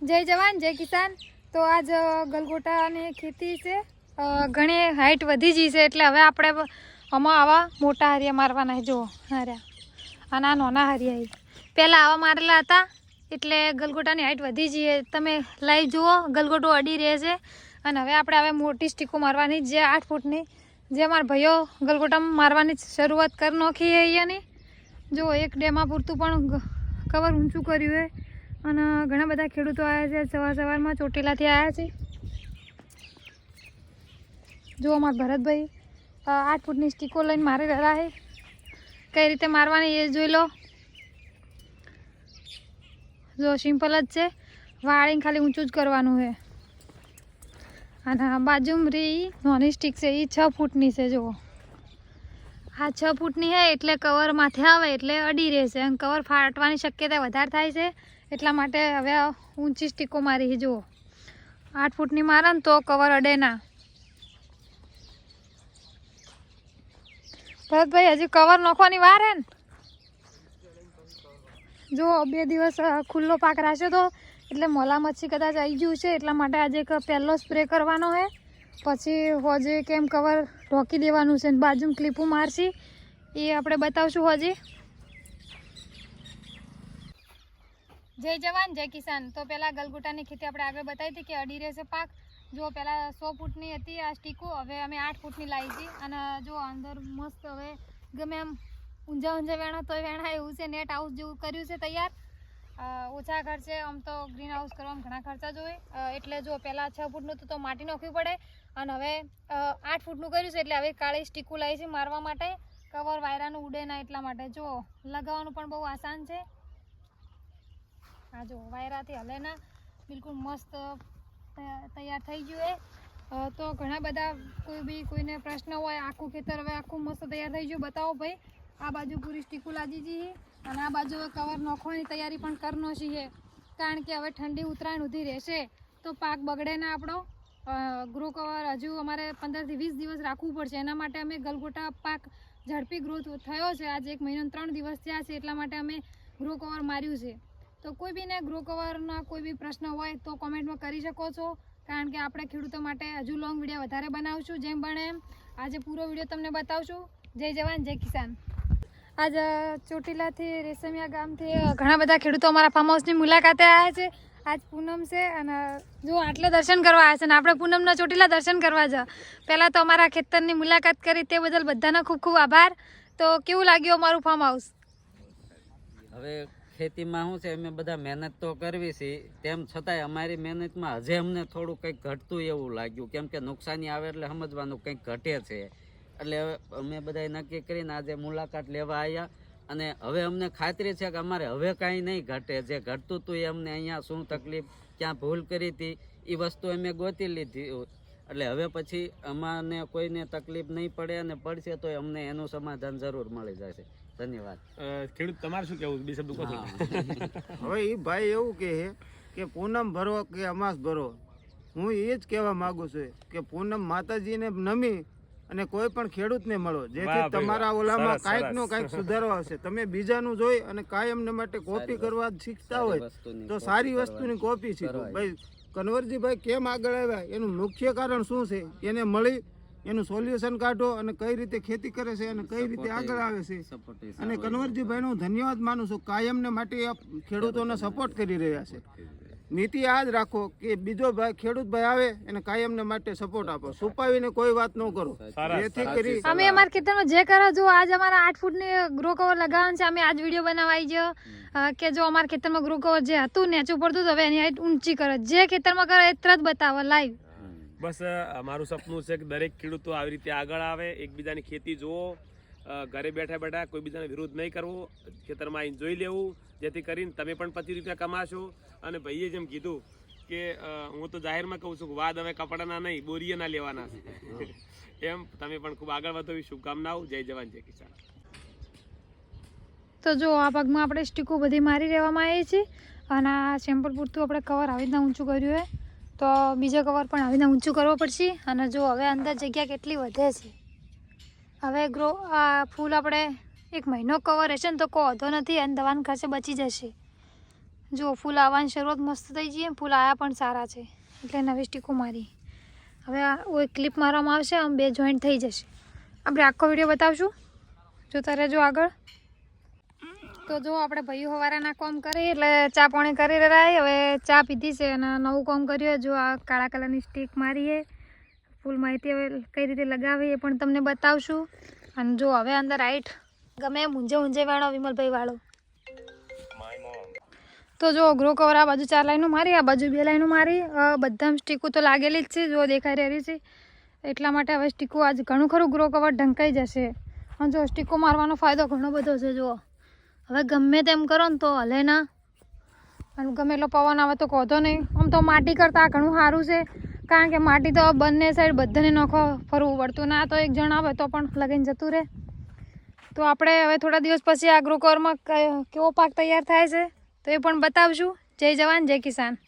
જય જવાન, જય કિસાન. તો આજ ગલગોટાની ખેતી છે. ઘણી હાઈટ વધી ગઈ છે એટલે હવે આપણે આમાં આવા મોટા હરિયા મારવાના જુઓ હાર્યા અને નાના હરિયા. પહેલાં આવા મારેલા હતા, એટલે ગલગોટાની હાઈટ વધી જઈએ તમે લાઈવ જુઓ, ગલગોટો અડી રહે છે. અને હવે આપણે હવે મોટી સ્ટીકો મારવાની જે આઠ ફૂટની. જે અમારા ભાઈઓ ગલગોટામાં મારવાની શરૂઆત કરી નાખી અહીંયાની. જો એક ડેમાં પૂરતું પણ કવર ઊંચું કર્યું છે. અને ઘણા બધા ખેડૂતો આવ્યા છે. સવાર સવારમાં ચોટીલાથી આવ્યા છે. જો અમારા ભરતભાઈ આઠ ફૂટની સ્ટીકો લઈને મારી રહ્યા છે. કઈ રીતે મારવાની એ જોઈ લો. જો સિમ્પલ જ છે. વાળીને ખાલી ઊંચું જ કરવાનું છે. અને બાજુમાં રી નાની સ્ટીક છે. એ છ ફૂટની છે, જુઓ. આ છ ફૂટની છે એટલે કવર માથે આવે એટલે અડી રહેશે અને કવર ફાટવાની શક્યતા વધારે થાય છે. એટલા માટે હવે ઊંચી સ્ટીકો મારી જુઓ. આઠ ફૂટની મારે ને તો કવર અડે ના. ભરતભાઈ, હજી કવર નાખવાની વાર હે ને? જો બે દિવસ ખુલ્લો પાક રાખ્યો તો, એટલે મોલા મચ્છી કદાચ આવી ગયું છે, એટલા માટે આજે એક પહેલો સ્પ્રે કરવાનો છે પછી હોજે કેમ કવર ઢોકી દેવાનું છે બાજુમાં ક્લિપું મારશી, એ આપણે બતાવશું હોજી. જય જવાન, જય કિસાન. તો પહેલાં ગલગોટાની ખેતી આપણે આગળ બતાવી હતી કે અડી રહેશે પાક. જો પહેલાં સો ફૂટની હતી આ સ્ટીકો, હવે અમે આઠ ફૂટની લાવી હતી. અને જો અંદર મસ્ત હવે ગમે એમ ઊંઝા ઊંઝા વેણા, તોય વેણા એવું છે નેટ હાઉસ જેવું કર્યું છે તૈયાર. ઓછા ખર્ચે આમ તો ગ્રીન હાઉસ કરવામાં ઘણા ખર્ચા જોઈએ એટલે જો પહેલાં છ ફૂટનું તો માટી નાખવી પડે. અને હવે આઠ ફૂટનું કર્યું છે એટલે હવે કાળી સ્ટીકું લાવી છે મારવા માટે. કવર વાયરાનું ઉડે ના એટલા માટે. જો, લગાવવાનું પણ બહુ આસાન છે. આ જો વાયરાથી હલેના બિલકુલ મસ્ત તૈયાર થઈ ગયું એ. તો ઘણા બધા કોઈ બી કોઈને પ્રશ્ન હોય, આખું ખેતર હવે આખું મસ્ત તૈયાર થઈ ગયું. બતાવો ભાઈ, આ બાજુ પૂરી સ્ટીકુ લાજી જઈએ અને આ બાજુ કવર નોખવાની તૈયારી પણ કરનો છીએ કારણ કે હવે ઠંડી ઉત્તરાયણ સુધી રહેશે, તો પાક બગડે ના આપણો. ગ્રો કવર હજુ અમારે પંદરથી વીસ દિવસ રાખવું પડશે. એના માટે અમે ગલગોટા પાક ઝડપી ગ્રોથ થયો છે. આજે એક મહિનો ત્રણ દિવસ થયા છે, એટલા માટે અમે ગ્રો કવર માર્યું છે. તો કોઈ બીને ગ્રો કવરના કોઈ બી પ્રશ્ન હોય તો કોમેન્ટમાં કરી શકો છો. કારણ કે આપણે ખેડૂતો માટે હજુ લોંગ વીડિયો વધારે બનાવશું. જેમ બને એમ આજે પૂરો વીડિયો તમને બતાવશું. જય જવાન, જય કિસાન. આજ ચોટીલાથી રેશમિયા ગામથી ઘણા બધા ખેડૂતો અમારા ફાર્મ હાઉસની મુલાકાતે આવ્યા છે. આજ પૂનમ છે અને જો આટલે દર્શન કરવા આવ્યા છે અને આપણે પૂનમના ચોટીલા દર્શન કરવા જાઓ પહેલાં તો અમારા ખેતરની મુલાકાત કરી તે બદલ બધાનો ખૂબ ખૂબ આભાર. તો કેવું લાગ્યું અમારું ફાર્મ હાઉસ હવે ખેતીમાં શું છે, અમે બધા મહેનત તો કરવી છે, તેમ છતાંય અમારી મહેનતમાં હજે અમને થોડું કંઈક ઘટતું એવું લાગ્યું. કેમ કે નુકસાની આવે એટલે સમજવાનું કંઈક ઘટે છે. એટલે અમે બધાએ નક્કી કરીને આજે મુલાકાત લેવા આવ્યા અને હવે અમને ખાતરી છે કે અમારે હવે કાંઈ નહીં ઘટે. જે ઘટતું હતું એ અમને અહીંયા શું તકલીફ, ક્યાં ભૂલ કરી હતી એ વસ્તુ અમે ગોતી લીધી. એટલે હવે પછી અમાને કોઈને તકલીફ નહીં પડે અને પડશે તો અમને એનું સમાધાન જરૂર મળી જશે. ધન્યવાદ. ખેડૂત તમારે શું કેવું બે શબ્દ. હવે એ ભાઈ એવું કહે કે પૂનમ ભરો કે અમાસ ભરો. હું એ જ કહેવા માગું છું કે પૂનમ માતાજીને નમી અને કોઈ પણ ખેડૂતને મળો. જેથી તમારા ઓલામાં કાંઈક નો કાંઈક સુધારો આવશે તમે બીજાનું જોઈ અને કાયમને માટે કોપી કરવા શીખતા હોય તો સારી વસ્તુની કોપી શીખો. ભાઈ કન્વરજીભાઈ કેમ આગળ આવ્યા? એનું મુખ્ય કારણ શું છે? એને મળી એનું સોલ્યુશન કાઢો અને કઈ રીતે ખેતી કરે છે અને કઈ રીતે આગળ આવે છે. અને સારો. કન્વરજીભાઈ હું ધન્યવાદ માનું છું. કાયમને માટે ખેડૂતોને સપોર્ટ કરી રહ્યા છે. નીતિ આ જ રાખો કે બીજો ભાઈ ખેડૂત ભાઈ આવે એને કાયમને માટે સપોર્ટ આપો. છુપાવીને કોઈ વાત ન કરો. જેથી કરી અમે અમારા ખેતરમાં જે કરો જો આજ અમારા આઠ ફૂટની ગ્રો કવર લગાવવાનું છે. અમે આજ વીડિયો બનાવવા આવી ગયો કે જો અમારા ખેતરમાં ગ્રો કવર જે હતું નેચું પડતું હતું હવે એની હાઈટ ઊંચી કરો. જે ખેતરમાં કરો એ તરત બતાવો લાઈવ બસ અમારું સપનું છે કે દરેક ખેડૂતો આવી રીતે આગળ આવે એકબીજાની ખેતી જુઓ અ, ઘરે બેઠા બેઠા કોઈ બીજાને વિરોધ નહીં કરવો. ખેતરમાં આવીને જોઈ લેવું. જેથી કરીને તમે પણ પચીસ રૂપિયા કમાશો. અને ભાઈએ જેમ કીધું કે હું તો જાહેરમાં કહું છું કે વાદ હવે કપડાના નહીં બોરીએના લેવાના છે. એમ તમે પણ ખૂબ આગળ વધો એવી શુભકામનાઓ. જય જવાન, જય કિસાન. તો જો આ ભાગમાં આપણે સ્ટીકો બધી મારી રહેવામાં આવી છે. અને આ સેમ્પલ પૂરતું આપણે કવર આવી રીતના ઊંચું કર્યું છે. તો બીજો કવર પણ આવી રીતના ઊંચું કરવો પડશે. અને જો હવે અંદર જગ્યા કેટલી વધે છે. હવે ગ્રો, આ ફૂલ આપણે એક મહિનો કવર હશે ને તો કોઈ વધો નથી અને દવાનો ખર્ચે બચી જશે. જો ફૂલ આવવાની શરૂઆત મસ્ત થઈ જઈએ ફૂલ આવ્યા પણ સારા છે. એટલે નવી સ્ટીકો મારી. હવે આ ક્લિપ મારવામાં આવશે, આમ બે જોઈન્ટ થઈ જશે. આપણે આખો વીડિયો બતાવશું. જોતા રહેજો આગળ. તો જો આપણે ભાઈઓ હવારાના કોમ કરી, એટલે ચા પાણી કરી રહ્યા હવે ચા પીધી છે અને નવું કોમ કર્યું જો આ કાળા કલરની સ્ટીક મારીએ ફૂલ માહિતી હવે કઈ રીતે લગાવી એ પણ તમને બતાવશું. અને જો હવે અંદર આઈટ ગમે ઊંઝે ઊંઝે વાળો વિમલભાઈ વાળો. તો જો ગ્રો કવર આ બાજુ ચાર લાઈનો મારી, આ બાજુ બે લાઈનો મારી. બધા સ્ટીકો તો લાગેલી જ છે, જો દેખાઈ રહી છે. એટલા માટે હવે સ્ટીકો આજ ઘણું ખરું ગ્રો કવર ઢંકાઈ જશે. અને જો સ્ટીકો મારવાનો ફાયદો ઘણો બધો છે, જુઓ. હવે ગમે તેમ કરો ને તો હલે ના. અને ગમે એટલો પવન આવે તો કહો નહીં. આમ તો માટી કરતાં ઘણું સારું છે. કારણ કે માટી તો બંને સાઈડ બધાને નોખો ફરવું પડતું. ના તો એક જણ આવે તો પણ લગીને જતું રહે. તો આપણે હવે થોડા દિવસ પછી આ ગ્રો કવરમાં ક- કેવો પાક તૈયાર થાય છે, તો એ પણ બતાવશું. જય જવાન, જય કિસાન.